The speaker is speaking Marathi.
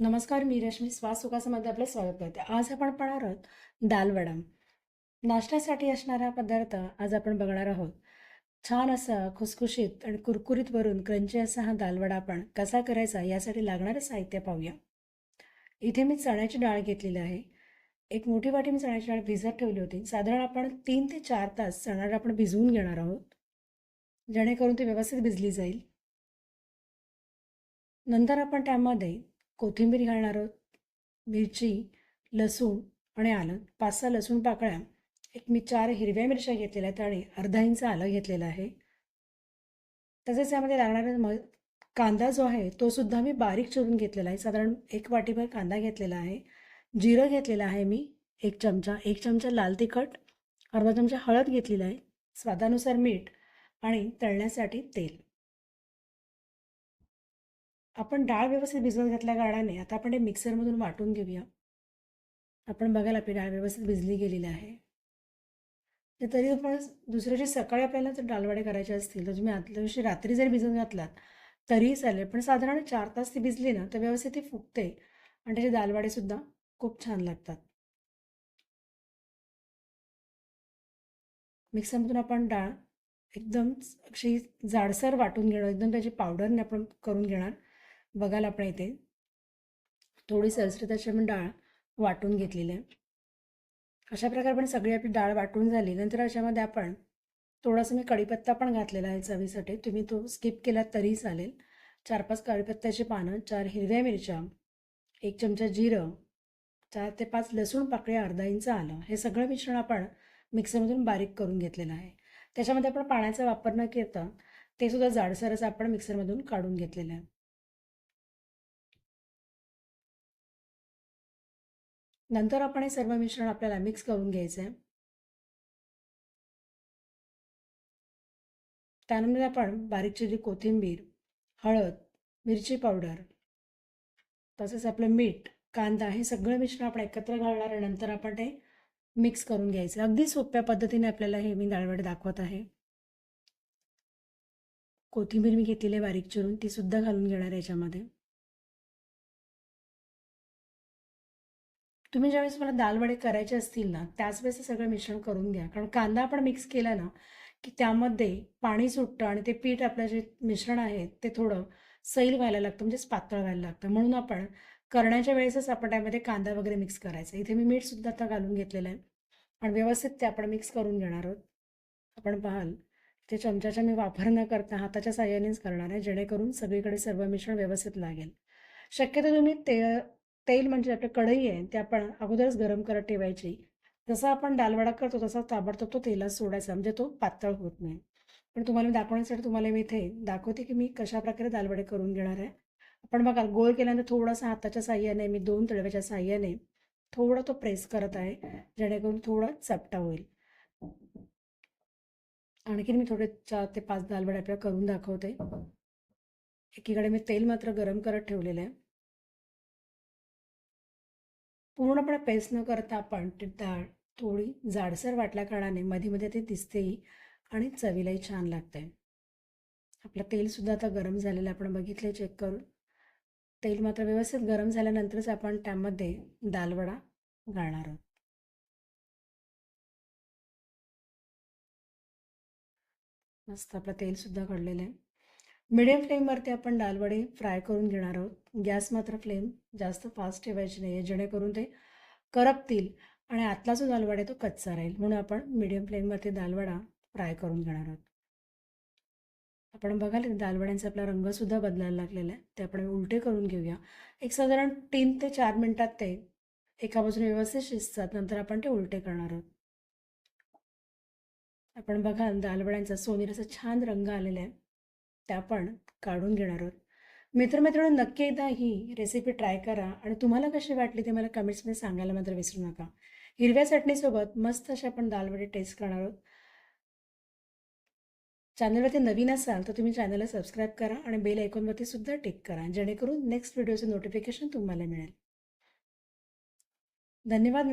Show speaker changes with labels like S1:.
S1: नमस्कार मी रश्मी श्वास सुखासामध्ये आपलं स्वागत करते. आज आपण पाहणार आहोत दालवडा नाश्त्यासाठी असणारा पदार्थ आज आपण बघणार आहोत. छान असा खुसखुशीत आणि कुरकुरीत वरून क्रंची असा हा दालवडा आपण कसा करायचा यासाठी लागणारं साहित्य पाहूया. इथे मी चण्याची डाळ घेतलेली आहे. एक मोठी वाटी मी चण्याची डाळ भिजत ठेवली होती. साधारण आपण तीन ते चार तास चणा डाळ आपण भिजवून घेणार आहोत. जेणेकरून ती व्यवस्थित भिजली जाईल. नंतर आपण त्यामध्ये कोथिंबीर घालणार आहोत मिरची लसूण आणि आलं. पाच सहा लसूण पाकळ्या. एक मी चार हिरव्या मिरच्या घेतलेल्या आहेत आणि अर्धा इंच आलं घेतलेलं आहे. तसेच यामध्ये लागणारा म कांदा जो आहे तो सुद्धा मी बारीक चिरून घेतलेला आहे. साधारण एक वाटीभर कांदा घेतलेला आहे. जिरं घेतलेलं आहे मी एक चमचा. एक चमचा लाल तिखट अर्धा चमचा हळद घेतलेला आहे. स्वादानुसार मीठ आणि तळण्यासाठी तेल. आपण डाळ व्यवस्थित भिजवत घातल्या कारणाने आता आपण ते मिक्सरमधून वाटून घेऊया. आपण बघायला आपली डाळ व्यवस्थित भिजली गेलेली आहे. तर तरी आपण दुसऱ्या दिवशी सकाळी आपल्याला जर डालवाडे करायचे असतील तर तुम्ही आदल्या दिवशी रात्री जरी भिजवून घातलात तरीही चालेल. पण साधारण चार तास ती भिजली ना तर व्यवस्थित ती फुगते. आणि त्याचे दालवाडेसुद्धा खूप छान लागतात. मिक्सरमधून आपण डाळ एकदम अशी जाडसर वाटून घेणार. एकदम त्याची पावडरने आपण करून घेणार. बघायला आपण इथे थोडी सरसरी आपण डाळ वाटून घेतलेली आहे. अशा प्रकारे आपण सगळी आपली डाळ वाटून झाली. नंतर अशामध्ये आपण थोडासा मी कढीपत्ता पण घातलेला आहे चवीसाठी. तुम्ही तो स्किप केला तरी चालेल. चार पाच कढीपत्त्याची पानं चार हिरव्या मिरच्या एक चमचा जिरं चार ते पाच लसूण पाकळी अर्धा इंच आलं. हे सगळं मिश्रण आपण मिक्सरमधून बारीक करून घेतलेलं आहे. त्याच्यामध्ये आपण पाण्याचा वापर न करता ते सुद्धा जाडसरच आपण मिक्सरमधून काढून घेतलेलं आहे. नंतर आपण हे सर्व मिश्रण आपल्याला मिक्स करून घ्यायचं आहे त्यानंतर आपण बारीक चिरी कोथिंबीर हळद मिरची पावडर तसेच आपलं मीठ कांदा हे सगळं मिश्रण आपण एकत्र घालणार आहे. नंतर आपण ते मिक्स करून घ्यायचं. अगदी सोप्या पद्धतीने आपल्याला हे मी डाळवडे दाखवत आहे. कोथिंबीर मी घेतलेली आहे बारीक चिरून. ती सुद्धा घालून घेणार आहे याच्यामध्ये. तुम्ही ज्यावेळेस मला दालवडे करायचे असतील ना त्याच वेळेस सगळं मिश्रण करून घ्या. कारण कांदा आपण मिक्स केला ना की त्यामध्ये पाणी सुटतं आणि ते पीठ आपलं जे मिश्रण आहे ते थोडं सैल व्हायला लागतं म्हणजेच पातळ व्हायला लागतं. म्हणून आपण करण्याच्या वेळेसच आपण त्यामध्ये कांदा वगैरे मिक्स करायचा. इथे मी मीठसुद्धा आता घालून घेतलेलं आहे. आणि व्यवस्थित ते आपण मिक्स करून घेणार आहोत. आपण पाहाल ते चमच्याचा मी वापर न करता हाताच्या साह्यानेच करणार आहे जेणेकरून सगळीकडे सर्व मिश्रण व्यवस्थित लागेल. शक्यतो तुम्ही ते तेल म्हणजे आपलं कढई आहे ते आपण अगोदरच गरम करत ठेवायची. जसा आपण डालवडा करतो तसा ताबडतोब तो तेलात सोडायचा म्हणजे तो पातळ होत नाही. पण तुम्हाला मी दाखवण्यासाठी तुम्हाला मी इथे दाखवते की मी कशा प्रकारे दालवडे करून घेणार आहे. आपण बघा गोल केल्यानंतर थोडासा हाताच्या साह्याने मी दोन तळव्याच्या साह्याने थोडा तो प्रेस करत आहे जेणेकरून थोडा चपटा होईल. आणखीन मी थोडे चार ते पाच दालवडे आपल्याला करून दाखवते. एकीकडे मी तेल मात्र गरम करत ठेवलेलं आहे. पूर्णपणे पेस्ट न करता आपण ती डाळ थोडी जाडसर वाटल्या कारणाने मध्ये मध्ये ते दिसतेही आणि चवीलाही छान लागते. आपलं तेलसुद्धा आता गरम झालेलं आपण बघितलं चेक करून. तेल मात्र व्यवस्थित गरम झाल्यानंतरच आपण त्यामध्ये दालवडा घालणार आहोत. मस्त आपलं तेलसुद्धा घडलेलं आहे. मिडियम फ्लेमवरती आपण दालवडे फ्राय करून घेणार आहोत. गॅस मात्र फ्लेम जास्त फास्ट ठेवायची नाही आहे जेणेकरून ते करपतील आणि आतला जो दालवडा आहे तो कच्चा राहील. म्हणून आपण मिडियम फ्लेमवरती दालवडा फ्राय करून घेणार आहोत. आपण बघाल दालवड्यांचा आपला रंगसुद्धा बदलायला लागलेला आहे. ते आपण उलटे करून घेऊया. एक साधारण तीन ते चार मिनटात ते एका बाजूने व्यवस्थित शिजतात. नंतर आपण ते उलटे करणार आहोत. आपण बघाल दालवड्यांचा सोनेरीचा छान रंग आलेला आहे. त्या आपण काढून घेणार आहोत. मित्रमित्रांनो नक्की एकदा ही रेसिपी ट्राय करा आणि तुम्हाला कशी वाटली ते मला कमेंट्समध्ये सांगायला मात्र विसरू नका. हिरव्या चटणीसोबत मस्त अशी आपण दालवडे टेस्ट करणार आहोत. चॅनलवरती नवीन असाल तर तुम्ही चॅनलला सबस्क्राईब करा आणि बेल आयकॉनवरती सुद्धा टिक करा जेणेकरून नेक्स्ट व्हिडिओचं नोटिफिकेशन तुम्हाला मिळेल. धन्यवाद